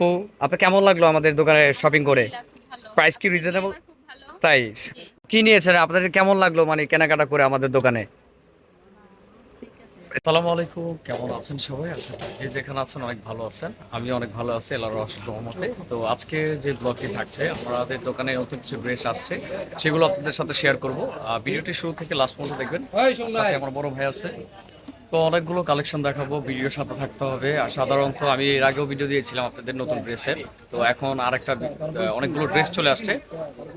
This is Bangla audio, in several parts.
আপু আপনার কেমন লাগল আমাদের দোকানে শপিং করে? প্রাইস কি রিজনেবল আমার খুব ভালো। তাই? কি নিয়েছেন? আপনাদের কেমন লাগল মানে কেনাকাটা করে আমাদের দোকানে? ঠিক আসসালামু আলাইকুম। কেমন আছেন সবাই? আশা করি যে যেখানে আছেন অনেক ভালো আছেন। আমি অনেক ভালো আছি অশেষ রহমতে। তো আজকে যে ব্লগটি থাকছে আমাদের দোকানে নতুন কিছু ড্রেস আসছে সেগুলো আপনাদের সাথে শেয়ার করব। ভিডিওটি শুরু থেকে লাস্ট পর্যন্ত দেখবেন। আমার বড় ভাই আছে। তো অনেকগুলো কালেকশন দেখাবো, ভিডিওর সাথে থাকতে হবে। আর সাধারণত আমি এর আগেও ভিডিও দিয়েছিলাম আপনাদের নতুন ড্রেসের। তো এখন আরেকটা অনেকগুলো ড্রেস চলে আসছে।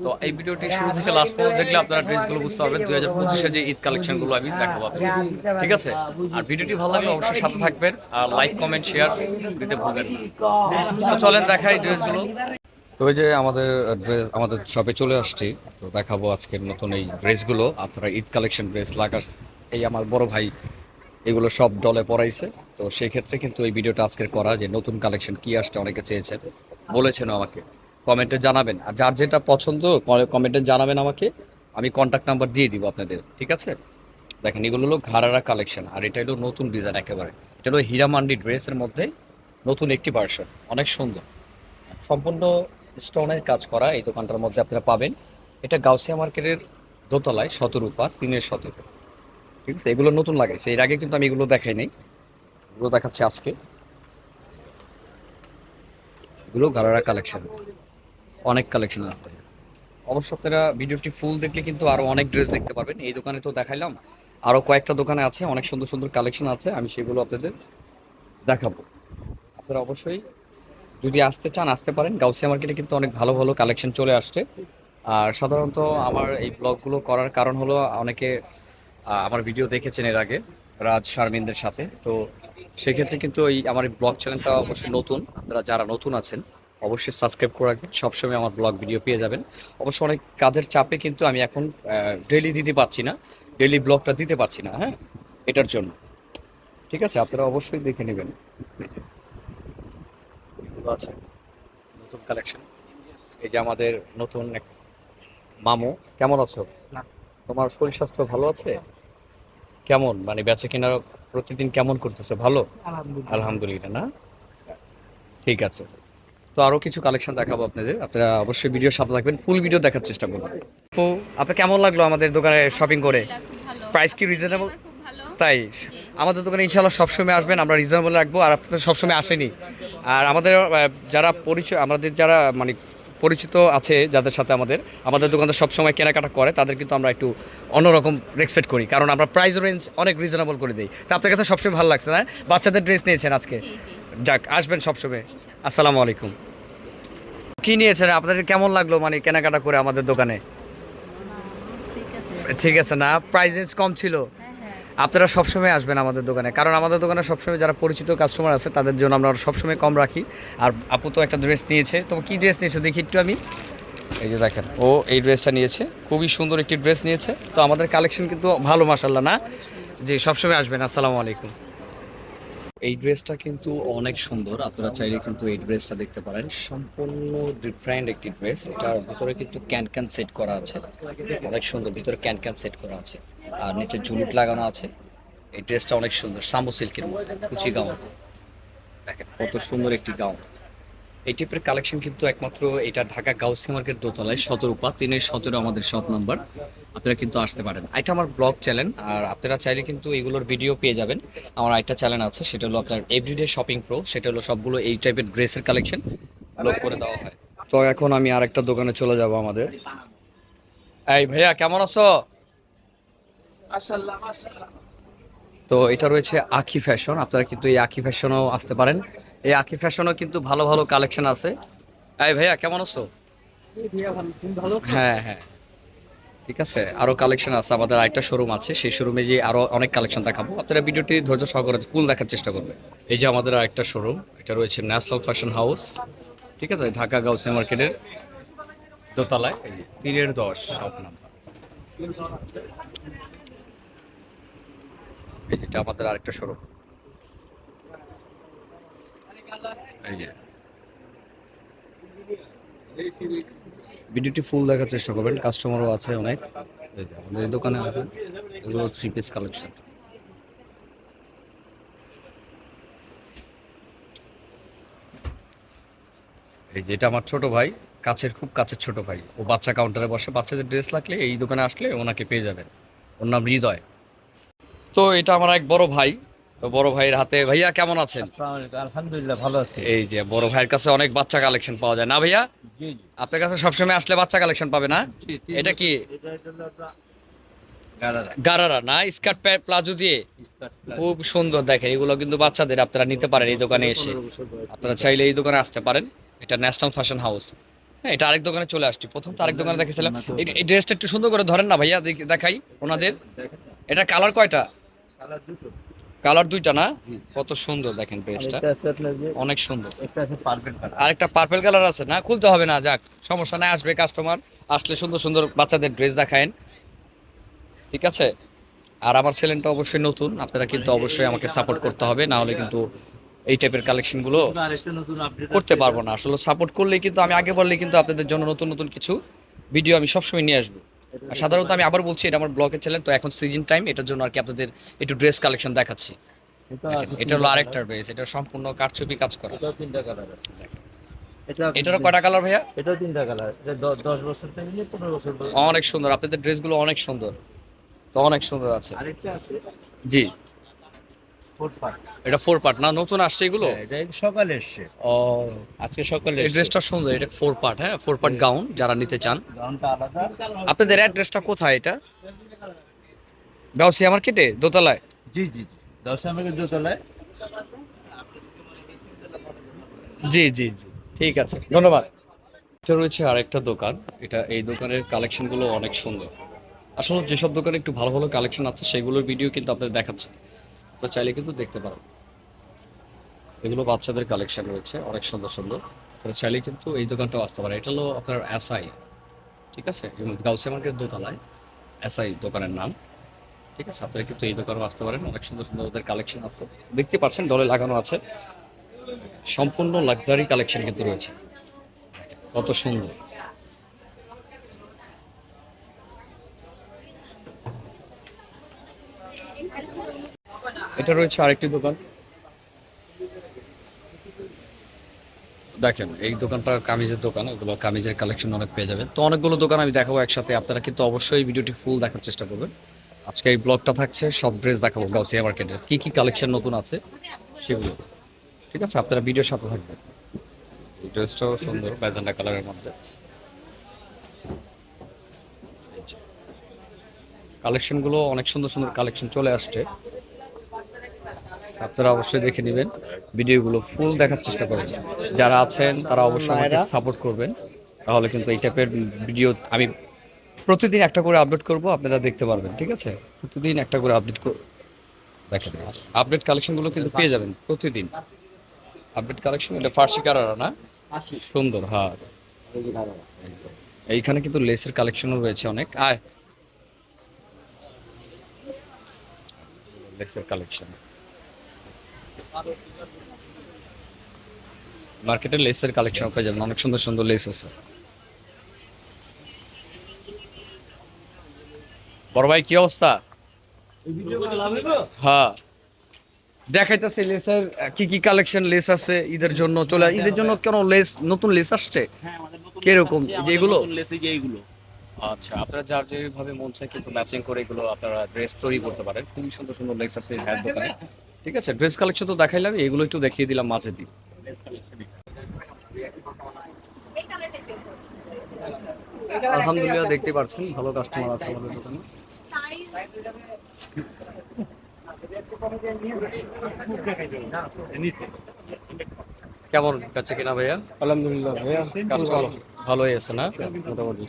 তো এই ভিডিওটি শুরু থেকে লাস্ট পর্যন্ত দেখলে আপনারা ড্রেসগুলো বুঝতে পারবেন। দুই হাজার পঁচিশে যে ঈদ কালেকশনগুলো আমি দেখাবো ঠিক আছে? আর ভিডিওটি ভালো লাগলে অবশ্যই সাথে থাকবেন। আর লাইক কমেন্ট শেয়ার দিতে ভুলবেন। তো চলেন দেখাই ড্রেসগুলো। তো ওই যে আমাদের ড্রেস, আমাদের শপে চলে আসছি। তো দেখাবো আজকের নতুন এই ড্রেসগুলো। আপনারা ঈদ কালেকশন ড্রেস লাগাস এই আমার বড় ভাই এগুলো সব ডলে পড়াইছে। তো সেই ক্ষেত্রে কিন্তু এই ভিডিওটা আজকের করা যে নতুন কালেকশন কি আসছে অনেকে চেয়েছেন বলেছেন আমাকে। কমেন্টে জানাবেন। আর যার যেটা পছন্দ কমেন্টে জানাবেন আমাকে। আমি কন্ট্যাক্ট নাম্বার দিয়ে দিব আপনাদের, ঠিক আছে? দেখেন, এগুলো হলো ঘাড়ারা কালেকশন আর এটা হলো নতুন ডিজাইন একেবারে। এটা হলো হীরামান্ডি ড্রেসের মধ্যে নতুন একটি ভার্সন অনেক সুন্দর। সম্পূর্ণ স্টোনের কাজ করা এই দোকানটার মধ্যে আপনারা পাবেন। এটা গাউসিয়া মার্কেটের দোতলায় শতরূপা, তিনের শতরূপা। ঠিক আছে এগুলো নতুন লাগাইছে। এর আগে কিন্তু আমি এগুলো দেখাই নাই। এগুলো দেখাচ্ছি আজকে। এগুলো গালারা কালেকশন অনেক কালেকশন আছে। অবশ্য আপনারা ভিডিওটি ফুল দেখলে কিন্তু আরও অনেক ড্রেস দেখতে পারবেন। এই দোকানে তো দেখাইলাম। আরও কয়েকটা দোকানে আছে, অনেক সুন্দর সুন্দর কালেকশন আছে। আমি সেগুলো আপনাদের দেখাবো। আপনারা অবশ্যই যদি আসতে চান, আসতে পারেন। গাউসিয়া মার্কেটে কিন্তু অনেক ভালো ভালো কালেকশন চলে আসছে। আর সাধারণত আমার এই ব্লগগুলো করার কারণ হলো অনেকে আমার ভিডিও দেখেছেন এর আগে রাজ শারমিনদের সাথে। তো সেক্ষেত্রে কিন্তু এই আমার ব্লগ চ্যানেলটা অবশ্যই নতুন। আপনারা যারা নতুন আছেন অবশ্যই সাবস্ক্রাইব করে রাখবেন। সবসময় আমার ব্লগ ভিডিও পেয়ে যাবেন। অবশ্য অনেক কাজের চাপে কিন্তু আমি এখন ডেলি দিতে পারছি না। ডেলি ব্লগটা দিতে পারছি না হ্যাঁ? এটার জন্য। ঠিক আছে? আপনারা অবশ্যই দেখে নেবেন। আছে। নতুন কালেকশন এই যে আমাদের নতুন এক মামু। কেমন আছো? তোমার শরীর স্বাস্থ্য ভালো আছে? কেমন? মানে বেচা কেনা প্রতিদিন কেমন করতেছে? ভালো? আলহামদুলিল্লাহ। না? ঠিক আছে। তো আরও কিছু কালেকশন দেখাবো আপনাদের। আপনারা অবশ্যই ভিডিও সাথে থাকবেন ফুল ভিডিও দেখার চেষ্টা করবেন। তো আপনার কেমন লাগল আমাদের দোকানে শপিং করে? প্রাইস কি রিজনেবল আমার খুব ভালো। তাই? আমাদের দোকানে ইনশাল্লাহ সবসময় আসবেন আমরা রিজনেবল রাখব আর আপনাদের সবসময় আসেনি। আর আমাদের যারা পরিচয় আমাদের যারা মানে পরিচিত আছে যাদের সাথে আমাদের। আমাদের দোকানদার সবসময় কেনাকাটা করে তাদের কিন্তু আমরা একটু অন্যরকম রেসপেক্ট করি। কারণ আমরা প্রাইস রেঞ্জ অনেক রিজনেবল করে দিই। তা আপনার কাছে সবসময় ভালো লাগছে না? বাচ্চাদের ড্রেস নিয়েছেন আজকে? যাক আসবেন সবসময়। আসসালামু আলাইকুম। কি নিয়েছেন? আপনাদের কেমন লাগল মানে কেনাকাটা করে আমাদের দোকানে? ঠিক আছে। না? প্রাইস রেঞ্জ কম ছিল। হ্যাঁ আপনারা সবসময় আসবেন আমাদের দোকানে। কারণ আমাদের দোকানে সবসময় যারা পরিচিত কাস্টমার আছে, তাদের জন্য আমরা সবসময় কম রাখি। আর আপু তো একটা ড্রেস নিয়েছে। তো কী ড্রেস নিয়েছো? দেখি একটু আমি। এই যে দেখেন, ও এই ড্রেসটা নিয়েছে। খুবই সুন্দর একটি ড্রেস নিয়েছে। তো আমাদের কালেকশন কিন্তু ভালো মাসাল্লাহ না? যে সবসময় আসবেন। আসসালামু আলাইকুম। এই ড্রেসটা কিন্তু অনেক সুন্দর। আপনারা চাইলে কিন্তু এই ড্রেসটা দেখতে পারেন। সম্পূর্ণ ডিফারেন্ট একটি ড্রেস এটার ভিতরে কিন্তু ক্যান ক্যান সেট করা আছে। অনেক সুন্দর। ভিতরে ক্যান ক্যান সেট করা আছে। আর নিচে জুলুট লাগানো আছে। এই ড্রেসটা অনেক সুন্দর। সাম্বো সিল্কের মধ্যে। কুচি গাউন। দেখেন কত সুন্দর একটি গাউন। এই টাইপের কালেকশন কিন্তু একমাত্র এটা ঢাকা গাউসি মার্কেট দোতলায় সতেরোপা তিনের সতেরো আমাদের শপ নাম্বার আপনারা কিন্তু আসতে পারেন। এটা আমার ব্লগ চ্যানেল আর আপনারা চাইলে কিন্তু এগুলোর ভিডিও পেয়ে যাবেন। আমার একটা চ্যানেল আছে সেটা হলো আপনার এভরিডে শপিং প্রো সেটা হলো সবগুলো এই টাইপের ড্রেসের কালেকশন ব্লগ করে দেওয়া হয়। তো এখন আমি আরেকটা দোকানে চলে যাব আমাদের। এই ভাইয়া কেমন আছো? তো এটা রয়েছে আখি ফ্যাশন আপনারা কিন্তু এই আখি ফ্যাশনও আসতে পারেন। এই আখি ফ্যাশনও কিন্তু ভালো ভালো কালেকশন আছে। এই ভাইয়া কেমন আছো? হ্যাঁ হ্যাঁ। ঠিক আছে আরও কালেকশন আছে আমাদের আরেকটা শোরুম আছে সেই শোরুমে যে আরও অনেক কালেকশন দেখাবো। আপনারা ভিডিওটি ধৈর্য সহকারে ফুল দেখার চেষ্টা করবেন। এই যে আমাদের আরেকটা শোরুম এটা রয়েছে ন্যাশনাল ফ্যাশন হাউস ঠিক আছে ঢাকা গাউসে মার্কেটের দোতলায় এই যে তীরের দশ শপ নাম্বার এই যেটা আমাদের আরেকটা শোরুম এই যে। ভিডিওটি ফুল দেখার চেষ্টা করবেন কাস্টমারও আছে অনেক। আমাদের দোকানে আসবেন এগুলো থ্রি পিস কালেকশন এই যে এটা আমার ছোট ভাই কাছের খুব কাছের ছোট ভাই। ও বাচ্চা কাউন্টারে বসে বাচ্চাদের ড্রেস লাগলে এই দোকানে আসলে ওনাকে পেয়ে যাবেন। ওর নাম হৃদয়। তো এটা আমার এক বড় ভাই তো বড় ভাইয়ের হাতে। ভাইয়া কেমন আছেন? আলহামদুলিল্লাহ ভালো আছি। এই যে বড় ভাইয়ের কাছে অনেক বাচ্চা কালেকশন পাওয়া যায়। না ভাইয়া? জি জি। আপনার কাছে সবসময় আসলে বাচ্চা কালেকশন পাবে না? এটা কি? গারারা, না? স্কার্ট প্লাজো দিয়ে? খুব সুন্দর দেখেন এগুলো কিন্তু বাচ্চাদের আপনারা নিতে পারেন এই দোকানে এসে। আপনারা চাইলে এই দোকানে আসতে পারেন। এটা ন্যাশনাল ফ্যাশন হাউস হ্যাঁ এটা আরেক দোকানে চলে আসছি। প্রথম তো আরেক দোকানে দেখেছিলাম। এই- এই ড্রেসটা একটু সুন্দর করে ধরেন না ভাইয়া দেখাই ওনাদের। এটা কালার কয়টা? কালার দুটো। কালার দুইটা না? কত সুন্দর দেখেন যে- অনেক সুন্দর। আরেকটা পার্পল কালার আছে না? খুলতে হবে না যাক সমস্যা নাই আসবে কাস্টমার আসলে সুন্দর সুন্দর বাচ্চাদের ড্রেস দেখায়েন। ঠিক আছে? আর আমার চ্যানেলটা অবশ্যই নতুন আপনারা কিন্তু অবশ্যই আমাকে সাপোর্ট করতে হবে না হলে কিন্তু এই টাইপের কালেকশনগুলো করতে পারব না। আসলে সাপোর্ট করলেই কিন্তু আমি আগে বললে কিন্তু আপনাদের জন্য নতুন নতুন কিছু ভিডিও আমি সবসময় নিয়ে আসব। সাধারণত আমি আবার বলছি এটা আমার ব্লগের চ্যানেল তো এখন সিজন টাইম এটার জন্য আর কি আপনাদের একটু ড্রেস কালেকশন দেখাচ্ছি। এটা হলো আরেকটার আরেকটা। ড্রেস এটা সম্পূর্ণ কারচুপি কাজ করা। এটা তিনটা কালার আছে। এটা এটারও কয়টা কালার ভাইয়া? এটাও তিনটা কালার এটা 10 বছর থেকে নিয়ে পনেরো বছর পর্যন্ত। অনেক সুন্দর আপনাদের ড্রেসগুলো অনেক সুন্দর। তো অনেক সুন্দর আছে। আরেকটা আছে। জি। এটা ফোর পার্ট না? নতুন আসছে এগুলো? এটা এই সকালে এসছে। ও আজকে সকালে এই ড্রেসটা সুন্দর এটা ফোর পার্ট হ্যাঁ? ফোর পার্ট গাউন যারা নিতে চান। গাউনটা আলাদা। আপনাদের অ্যাড্রেসটা কোথায় এটা? গাউসিয়া মার্কেটে? দোতলায়? জি জি জি। দশ আমাদের দোতলায়। জি জি জি। ঠিক আছে ধন্যবাদ। এটা রয়েছে আরেকটা দোকান। এটা এই দোকানের কালেকশনগুলো অনেক সুন্দর। আসলে যেসব দোকানে একটু ভালো ভালো কালেকশন আছে সেগুলোর ভিডিও কিন্তু আপনাদের দেখাচ্ছে। তো চাইলে কিন্তু দেখতে পারেন এগুলো বাচ্চাদের কালেকশন রয়েছে, অনেক সুন্দর সুন্দর। আপনারা চাইলে কিন্তু এই দোকানটাও আসতে পারে। এটা হলো আপনার এসআই ঠিক আছে? গাউসিয়া মার্কেট দোতলায় এসআই দোকানের নাম, ঠিক আছে? আপনারা কিন্তু এই দোকানেও আসতে পারেন। অনেক সুন্দর সুন্দর ওদের কালেকশন আছে। দেখতে পাচ্ছেন ডলে লাগানো আছে। সম্পূর্ণ লাক্সারি কালেকশন কিন্তু রয়েছে। কত সুন্দর। এটা রয়েছে আরেকটি দোকান। দেখেন, এই দোকানটা কামিজের দোকান, এগুলো কামিজের কালেকশন অনেক পেয়ে যাবেন। তো অনেকগুলো দোকান আমি দেখাবো একসাথে, আপনারা কিন্তু অবশ্যই ভিডিওটি ফুল দেখার চেষ্টা করবেন। আজকে এই ব্লগটা থাকছে, সব ড্রেস দেখাবো গাউসিয়া মার্কেটের কি কি কালেকশন নতুন আছে সেগুলো। ঠিক আছে, আপনারা ভিডিওর সাথে থাকবেন। ড্রেসটাও সুন্দর ম্যাজেন্ডা কালারের মধ্যে। কালেকশনগুলো অনেক সুন্দর সুন্দর কালেকশন চলে আসছে। আপনারা অবশ্যই দেখে নেবেন। ভিডিওগুলো ফুল দেখার চেষ্টা করবেন। যারা আছেন তারা অবশ্যই আমাকে সাপোর্ট করবেন। তাহলে কিন্তু এই টাইপের ভিডিও আমি প্রতিদিন একটা করে আপডেট করব আপনারা দেখতে পারবেন ঠিক আছে? প্রতিদিন একটা করে আপডেট দেখেন আপডেট কালেকশনগুলো কিন্তু পেয়ে যাবেন প্রতিদিন। আপডেট কালেকশন এটা ফার্সি কারারা না? সুন্দর হ্যাঁ। এইখানে কিন্তু লেসের কালেকশনও রয়েছে অনেক। আয়। লেসের কালেকশন মার্কেটে লেসের কালেকশন পেয়ে যাবেন অনেক সুন্দর সুন্দর লেস আছে। বড় ভাই কি অবস্থা? হ্যাঁ। দেখাইতেছে লেসের কি কি কালেকশন লেস আছে ঈদের জন্য? চলে ঈদের জন্য কেন লেস নতুন লেস আসছে? কীরকম? যেগুলো আচ্ছা আপনারা যার যেভাবে মন চায় কিন্তু ম্যাচিং করে এগুলো আপনারা ড্রেস তৈরি করতে পারেন। খুবই সুন্দর সুন্দর লেস আছে হ্যাঁ দোকানে। ঠিক আছে ড্রেস কালেকশন তো দেখাইলাম এগুলো একটু দেখিয়ে দিলাম মাঝে দিই আলহামদুলিল্লাহ দেখতে পাচ্ছেন ভালো কাস্টমার আছে আমাদের দোকানে। কেমন কাছে কিনা ভাইয়া? আলহামদুলিল্লাহ ভাইয়া কাস্টমার ভালোই আছে না? মোটামুটি।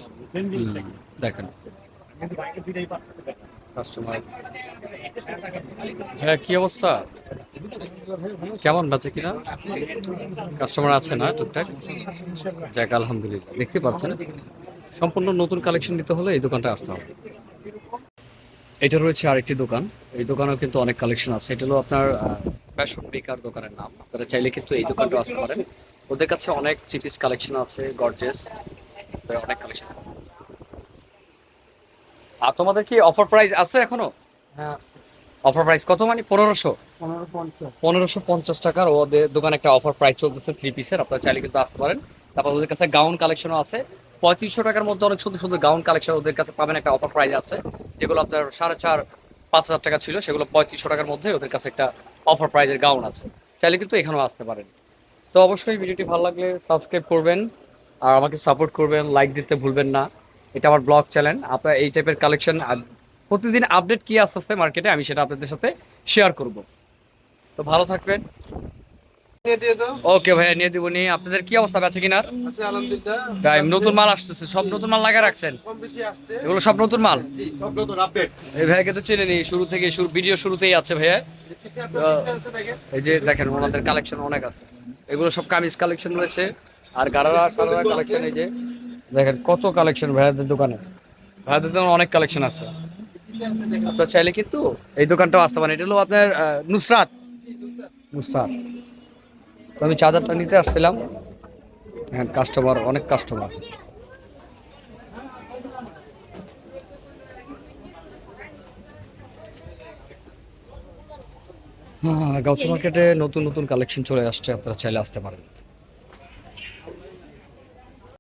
দেখেন। কাস্টমার হ্যাঁ কি অবস্থা? কেমন? বাচ্চা কিনা? কাস্টমার আছে না টুকটাক? যাক, আলহামদুলিল্লাহ। দেখতে পাচ্ছেন? সম্পূর্ণ নতুন কালেকশন নিতে হলে এই দোকানটা আসতে হবে। এটা রয়েছে আরেকটি দোকান। এই দোকানেও কিন্তু অনেক কালেকশন আছে। এটা হলো আপনার ফ্যাশন বেকার দোকানের নাম। আপনারা চাইলে কিন্তু এই দোকানটা আসতে পারেন। ওদের কাছে অনেক থ্রি পিস কালেকশন আছে গর্জেস অনেক কালেকশন আর তোমাদের কি অফার প্রাইস আছে এখনও? হ্যাঁ অফার প্রাইস কত মানে? পনেরোশো? পনেরো পনেরোশো পঞ্চাশ টাকার ওদের দোকানে একটা অফার প্রাইস চলতেছে থ্রি পিসের আপনারা চাইলে কিন্তু আসতে পারেন। তারপর ওদের কাছে গাউন কালেকশনও আছে। পঁয়ত্রিশশো টাকার মধ্যে অনেক সুন্দর সুন্দর গাউন কালেকশন ওদের কাছে পাবেন একটা অফার প্রাইস আছে। যেগুলো আপনার সাড়ে চার পাঁচ হাজার টাকা ছিল সেগুলো পঁয়ত্রিশশো টাকার মধ্যে ওদের কাছে একটা অফার প্রাইজের গাউন আছে। চাইলে কিন্তু এখানেও আসতে পারেন। তো অবশ্যই ভিডিওটি ভালো লাগলে সাবস্ক্রাইব করবেন। আর আমাকে সাপোর্ট করবেন লাইক দিতে ভুলবেন না। এটা আমার ব্লগ চ্যানেল। আপনার এই টাইপের কালেকশন প্রতিদিন আপডেট কি আসতেছে মার্কেটে আমি সেটা আপনাদের সাথে শেয়ার করব। তো ভালো থাকবেন। ওকে ভাইয়া নিয়ে দিব। নি আপনাদের কি অবস্থা? বেঁচে কিনার আছে আলহামদুলিল্লাহ। তাই নতুন মাল আসতেছে। সব নতুন মাল লাগা রাখছেন? কম বেশি আসছে। এগুলো সব নতুন মাল? এই ভাইয়াকে তো চেনে নি শুরু থেকে শুরু ভিডিও শুরুতেই আছে ভাইয়া। এই যে দেখেন ওনাদের কালেকশন অনেক আছে। এগুলো সব কামিজ কালেকশন রয়েছে। আর গারারা সারারা কালেকশন এই যে। দেখেন, কত কালেকশন ভাইয়াদের দোকানে? ভাইয়াদের দোকানে অনেক কালেকশন আছে। আপনার চাইলে কিন্তু এই দোকানটাও আসতে পারেন। এটা হলো আপনার নুসরাত। নুসরাত। তো আমি চার্জারটা নিতে আসছিলাম। হ্যাঁ কাস্টমার অনেক কাস্টমার গাউসি মার্কেটে নতুন নতুন কালেকশন চলে আসছে। আপনারা চাইলে আসতে পারেন।